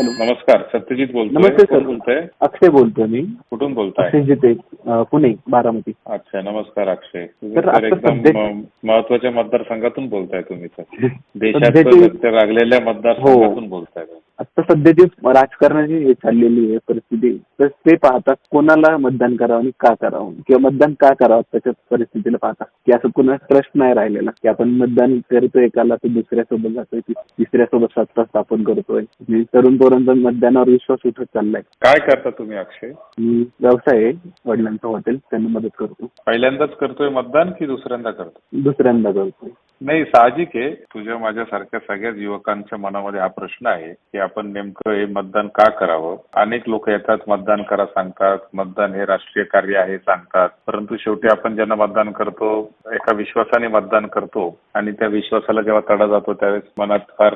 Hello. नमस्कार सत्यजित बोलतोय. नमस्ते कोण सर. बोलतोय? अक्षय बोलतोय मी. कुठून बोलताय? अक्षय जिते अं, पुणे बारामती. अच्छा नमस्कार अक्षय. तुम्ही तर तर आता एकदम सध्या- महत्त्वाच्या मतदारसंघातून बोलताय तुम्ही तर देशात सध्याची- लागलेल्या मतदारसंघातून बोलताय आता सध्याची राजकारणाची हे चाललेली आहे परिस्थिती तर ते पाहतात कोणाला मतदान करावं आणि का करावं? किंवा मतदान का करावं त्याच्या परिस्थितीला पाहतात की असं कुणा ट्रस्ट नाही राहिलेला की आपण मतदान करतोय एकाला तर दुसऱ्यासोबत जातोय तिसऱ्यासोबत सत्ता स्थापन करतोय? आणि तरुण पोरांचा मतदानावर विश्वास उठत चाललाय. काय करता तुम्ही अक्षय? मी व्यवसाय आहे वडिलांचं हॉटेल त्यांना मदत करतो. पहिल्यांदाच करतोय मतदान की दुसऱ्यांदा करतो दुसऱ्यांदा करतो नाही साहजिक आहे. तुझ्या माझ्यासारख्या सगळ्याच युवकांच्या मनामध्ये हा प्रश्न आहे की आपण नेमकं हे मतदान का करावं? अनेक लोक येतात मतदान करा सांगतात. मतदान हे राष्ट्रीय कार्य आहे सांगतात. परंतु शेवटी आपण ज्यांना मतदान करतो एका विश्वासाने मतदान करतो आणि त्या विश्वासाला जेव्हा तडा जातो त्यावेळेस मनात फार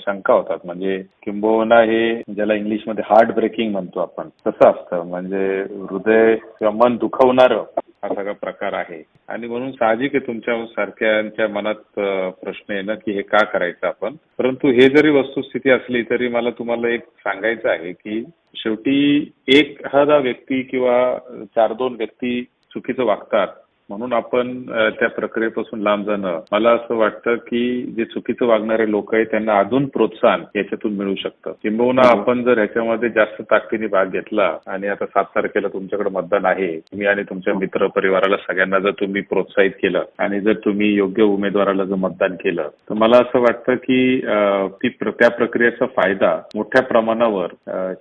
शंका होतात. म्हणजे किंबहुना हे ज्याला इंग्लिशमध्ये हार्ट ब्रेकिंग म्हणतो आपण तसं असतं. म्हणजे हृदय किंवा मन दुखवणारं हा सगळा प्रकार आहे. आणि म्हणून साहजिक आहे तुमच्या सारख्यांच्या मनात प्रश्न आहे ना की हे का करायचं आपण. परंतु हे जरी वस्तुस्थिती असली तरी मला तुम्हाला एक सांगायचं आहे की शेवटी एखादा व्यक्ती किंवा चार दोन व्यक्ती चुकीचं वागतात म्हणून आपण त्या प्रक्रियेपासून लांब जाणं. मला असं वाटतं की जे चुकीचं वागणारे लोक आहेत त्यांना अजून प्रोत्साहन याच्यातून मिळू शकतं. किंबहुना हो. आपण जर ह्याच्यामध्ये जास्त ताकदीने भाग घेतला आणि आता सात तारखेला तुमच्याकडे मतदान आहे तुम्ही आणि तुमच्या मित्र परिवाराला सगळ्यांना जर तुम्ही प्रोत्साहित केलं आणि जर तुम्ही योग्य उमेदवाराला जर मतदान केलं तर मला असं वाटतं की ती त्या प्रक्रियेचा फायदा मोठ्या प्रमाणावर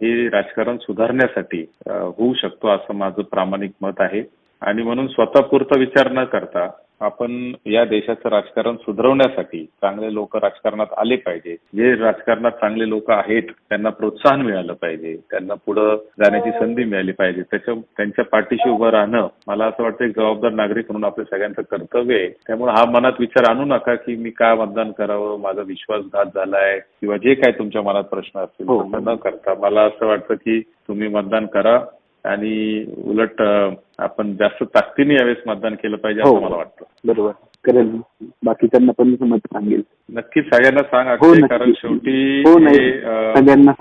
हे राजकारण सुधारण्यासाठी होऊ शकतो असं माझं प्रामाणिक मत आहे. आणि म्हणून स्वतःपुरता विचार न करता आपण या देशाचं राजकारण सुधारवण्यासाठी चांगले लोक राजकारणात आले पाहिजे. जे राजकारणात चांगले लोक आहेत त्यांना प्रोत्साहन मिळालं पाहिजे. त्यांना पुढं जाण्याची संधी मिळाली पाहिजे. त्याच्या त्यांच्या पाठीशी उभं राहणं मला असं वाटतं एक जबाबदार नागरिक म्हणून आपल्या सगळ्यांचं कर्तव्य आहे. त्यामुळे हा मनात विचार आणू नका की मी का मतदान करावं माझा विश्वासघात झालाय किंवा जे काय तुमच्या मनात प्रश्न असतील हो. न करता मला असं वाटतं की तुम्ही मतदान करा. आणि उलट आपण जास्त ताकदीने यावेळेस मतदान केलं पाहिजे हो. असं मला वाटतं बरोबर करेल बाकीच्यांना पण मत सांगेल नक्कीच सगळ्यांना सांग हो, नक्की. कारण शेवटी हो. हे.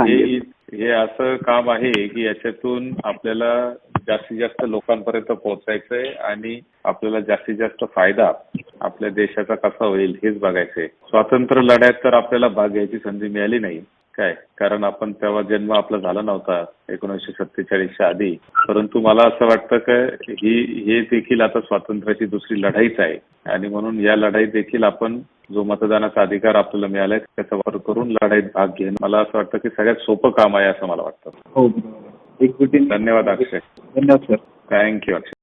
हे हे असं काम आहे की याच्यातून आपल्याला जास्तीत जास्त लोकांपर्यंत पोहोचायचंय आणि आपल्याला जास्तीत जास्त फायदा आपल्या देशाचा कसा होईल हेच बघायचंय स्वातंत्र्य लढ्यात तर आपल्याला भाग घ्यायची संधी मिळाली नाही काय? कारण आपण तेव्हा जन्म आपला झाला नव्हता एकोणीसशे सत्तेचाळीसच्या आधी. परंतु मला असं वाटतं की ही हे देखील आता स्वातंत्र्याची दुसरी लढाईच आहे. आणि म्हणून या लढाईत देखील आपण जो मतदानाचा अधिकार आपल्याला मिळालाय त्याचा वापर करून लढाईत भाग घेणं मला असं वाटतं की सगळ्यात सोपं काम आहे असं मला वाटतं. हो धन्यवाद अक्षय. धन्यवाद सर. थँक्यू अक्षय.